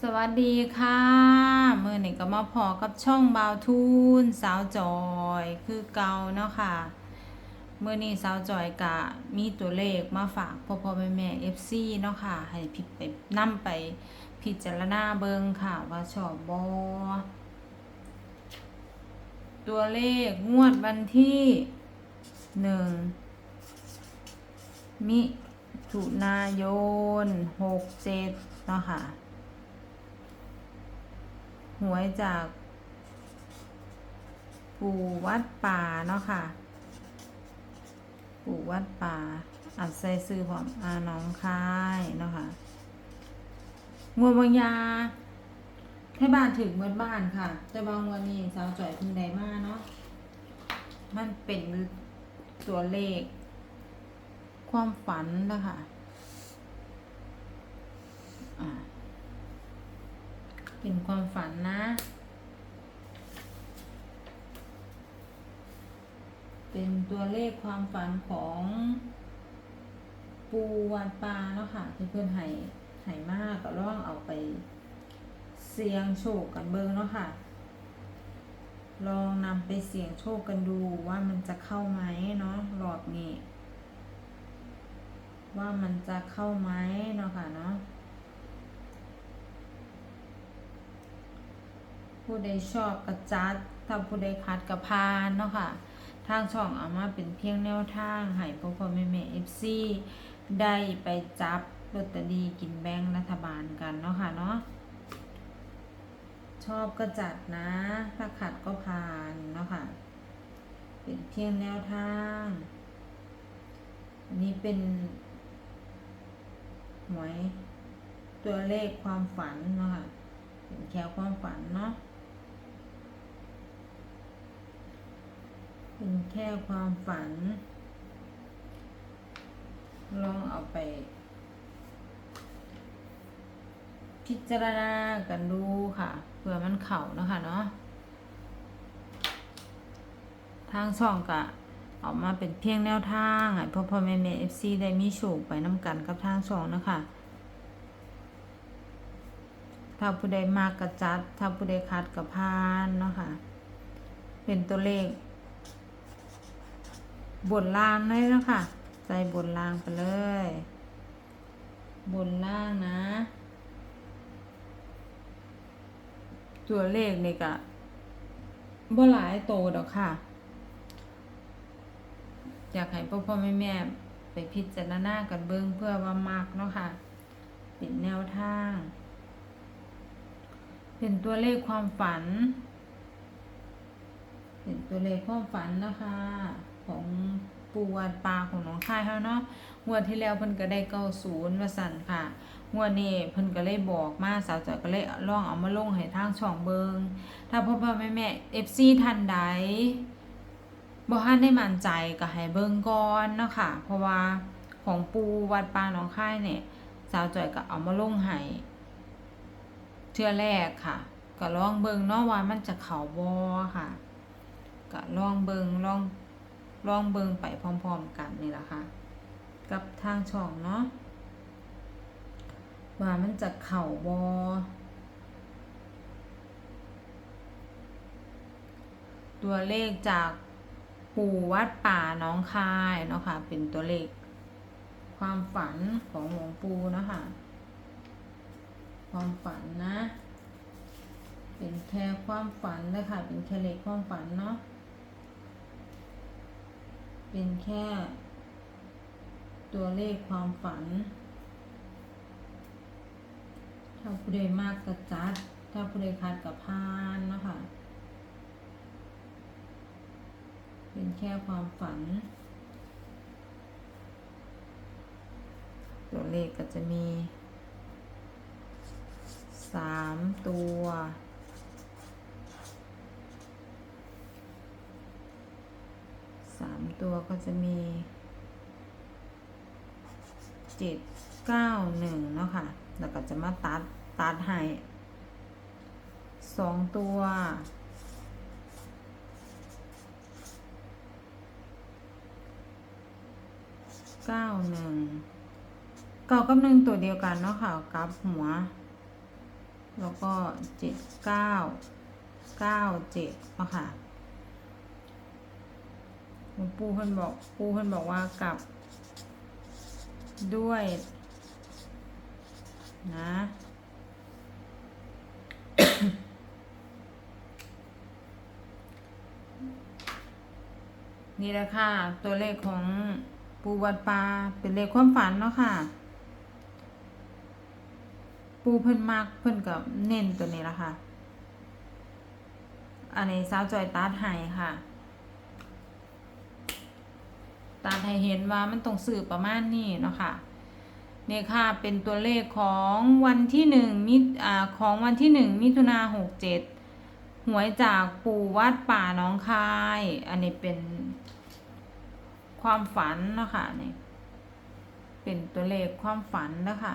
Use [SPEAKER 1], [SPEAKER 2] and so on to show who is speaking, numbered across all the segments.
[SPEAKER 1] สวัสดีค่ะเมื่อนี้ก็มาพอกับช่องบาวทูนสาวจอยคือเก่าเนาะค่ะเมื่อนี้สาวจอยกะมีตัวเลขมาฝากพ่อพ่อแม่แม่เอฟซีเนาะค่ะให้พิไปนํไปพิจารณาเบิงค่ะว่าชอบบอตัวเลขงวดวันที่หนึ่งมิถุนายนหกเจ็ดเนาะค่ะ หวยจาก ปู่วัดป่าเนาะค่ะ ปู่วัดป่า อัดใส่ซื้อพร้อมอาน้องคายเนาะค่ะงัวบางยาให้บ้านถึงเมื่อบ้านค่ะ แต่บางวันนี้สาวจ่อยพึ่งได้มาเนาะมันเป็นตัวเลข ความฝันนะคะอ่า เป็นความฝันนะ เป็นตัวเลขความฝันของปูวันปลาเนาะค่ะที่เพื่อนให้ให้มากก็ล่องเอาไป เสี่ยงโชคกันเบิงเนาะค่ะ ลองนำไปเสี่ยงโชคกันดูว่ามันจะเข้าไหมเนาะหลอดนี้ ว่ามันจะเข้าไหมเนาะค่ะเนาะ ผู้ใดชอบกระจัดถ้าผู้ใดคัดกระพานเนาะค่ะ ทางช่องเอามาเป็นเพียงแนวทางให้พ่อพ่อแม่แม่เอฟซีได้ไปจับลอตเตอรี่กินแบ่งรัฐบาลกันเนาะค่ะเนาะชอบก็จัดนะ ถ้าขัดก็ผ่านเนาะค่ะ เป็นเพียงแนวทาง อันนี้เป็นหวยตัวเลขความฝันเนาะค่ะ เป็นแค่ความฝันเนาะ เป็นแค่ความฝัน ลองเอาไป พิจารณากันดูค่ะเผื่อมันเข่านะคะเนาะทางช่องกะออกมาเป็นเพียงแนวทางให้พ่อพ่อแม่แม่เอฟซีได้มีโชคไปน้ำกันกับทางช่องนะคะถ้าผู้ใดมากกระจัด ถ้าผู้ใดคัดกับพานเนาะค่ะเป็นตัวเลข บนล่างเลยเนาะค่ะใส่บนล่างไปเลย บนล่างนะ ตัวเลขนี่กะบ่หลายโตดอกค่ะ อยากให้พ่อพ่อแม่แม่ไปพิจารณากันเบิ่งเพื่อว่ามากเนาะค่ะเป็นแนวทาง เป็นตัวเลขความฝัน เป็นตัวเลขความฝันนะคะ ของปูวัดปลาของน้องค่ายเขาเนาะงวดที่แล้วเพิ่นก็ได้เก้าศูนย์ว่าสั่นค่ะงวดนี้เพิ่นก็เลยบอกมาสาวจอยก็เลยลองเอามาลงให้ทางช่องเบิงถ้าพ่อพ่อแม่แม่เอฟซีท่านใดบ่ทันได้มั่นใจก็ให้เบิงก่อนเนาะค่ะ เพราะว่าของปูวัดปลาหนองค่ายเนี่ยสาวจอยก็เอามาลงให้เทื่อแรกค่ะ ก็ลองเบิงเนาะว่ามันจะเข้าบ่ค่ะ ก็ลองเบิงลอง ลองเบิงไปพร้อมๆกันนี่แหละค่ะ กับทางช่องเนาะว่ามันจะเข่าบอตัวเลขจากปู่วัดป่าน้องคายเนาะค่ะเป็นตัวเลข ความฝันของหลวงปู่นะค่ะความฝันนะ เป็นแค่ความฝันนะคะเป็นแค่เลขความฝันเนาะ เป็นแค่ ตัวเลขความฝัน ถ้าผู้ใดมากกระจัด ถ้าผู้ใดคัดกับพานเนาะคะ เป็นแค่ความฝัน ตัวเลขก็จะมีสามตัวามตัวก็จะมีเจ็ดเก้าหนึ่งเนาะค่ะ แล้วก็จะมาตัด ตัดให้สองตัวเก้าหนึ่งเก้ากับหนึ่งตัวเดียวกันเนาะค่ะกับหัว แล้วก็เจ็ดเก้าเก้าเจ็ดเนาะค่ะ หลวงปู่เพิ่นบอกปู่เพิ่นบอกว่ากลับ ด้วย นะ นี่แหละค่ะ ตัวเลขของปูวัดปลาเป็นเลขความฝันเนาะค่ะ ปูเพิ่นมากเพิ่นกับเน้นตัวนี้ละค่ะ อันนี้สาวจอยตัดให้ค่ะ ตาไทยเห็นว่ามันต้องสื่อประมาณนี้เนาะค่ะนี่ค่ะเป็นตัวเลขของวันที่หนึ่งมิอ่าของวันที่หนึ่งมิถุนาหกเจ็ดหวยจากปู่วัดป่าน้องคาย อันนี้เป็นความฝันเนาะค่ะนี่เป็นตัวเลขความฝันนะคะ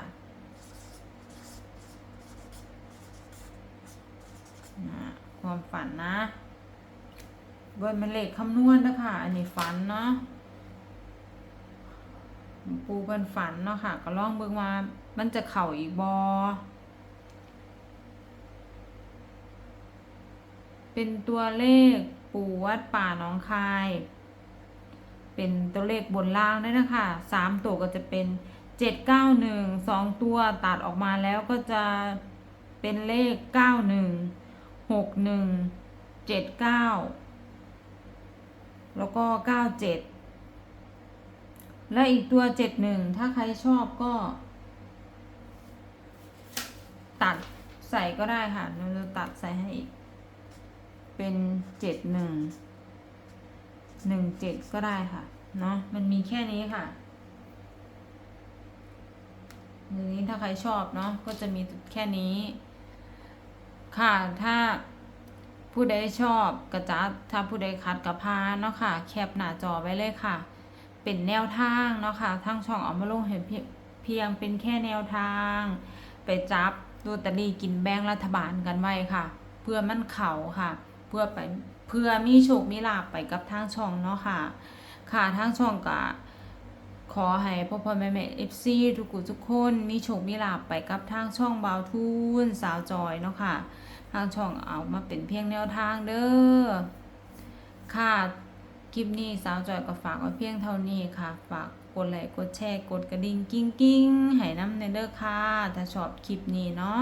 [SPEAKER 1] นะความฝันนะเบิร์เป็นเลขคำนวณนะคะอันนี้ฝันเนาะ ปูเพิ่นฝันเนาะค่ะ ก็ลองเบิ่งว่ามันจะเข่าอีกบอเป็นตัวเลขปูวัดป่าหนองคาย เป็นตัวเลขบนล่างได้นะคะสามตัวก็จะเป็นเจ็ดเก้าหนึ่งสองตัวตัดออกมาแล้วก็จะเป็นเลขเก้าหนึ่งหกหนึ่งเจ็ดเก้าแล้วก็เก้าเจ็ด และอีกตัวเจ็ดหนึ่งถ้าใครชอบก็ ตัดใส่ก็ได้ค่ะเราจะตัดใส่ให้อีก เป็นเจ็ดหนึ่งหนึ่งเจ็ดก็ได้ค่ะ เนาะมันมีแค่นี้ค่ะทีนี้ถ้าใครชอบเนาะก็จะมีแค่นี้ ค่ะถ้าผู้ใดชอบกระจัดถ้าผู้ใดคัดกระพานเนาะค่ะ แคปหน้าจอไว้เลยค่ะ เป็นแนวทางเนาะค่ะทั้งช่องเอามาลงเห็นเพียงเป็นแค่แนวทาง ไปจับดูตะลีกินแบงรัฐบาลกันไว้ค่ะ เพื่อมั่นเข่าค่ะ เพื่อไปเพื่อมีโชคมีลาบไปกับทางช่องเนาะค่ะ ค่ะทางช่องก็ขอให้พ่อพ่อแม่แม่เอฟซีทุกกุทุกคนมีโชคมีลาบไปกับทางช่องเบาทุนสาวจอยเนาะค่ะ ทางช่องเอามาเป็นเพียงแนวทางเด้อค่ะ ลิปนี้สาวจอยก็ฝากไว้เพียงเท่านี้ค่ะ ฝากกดไลค์กดแชร์กดกระดิ่งกิ้งกิ้งให้น้ำในเด้อค่ะ ถ้าชอบคลิปนี้เนาะ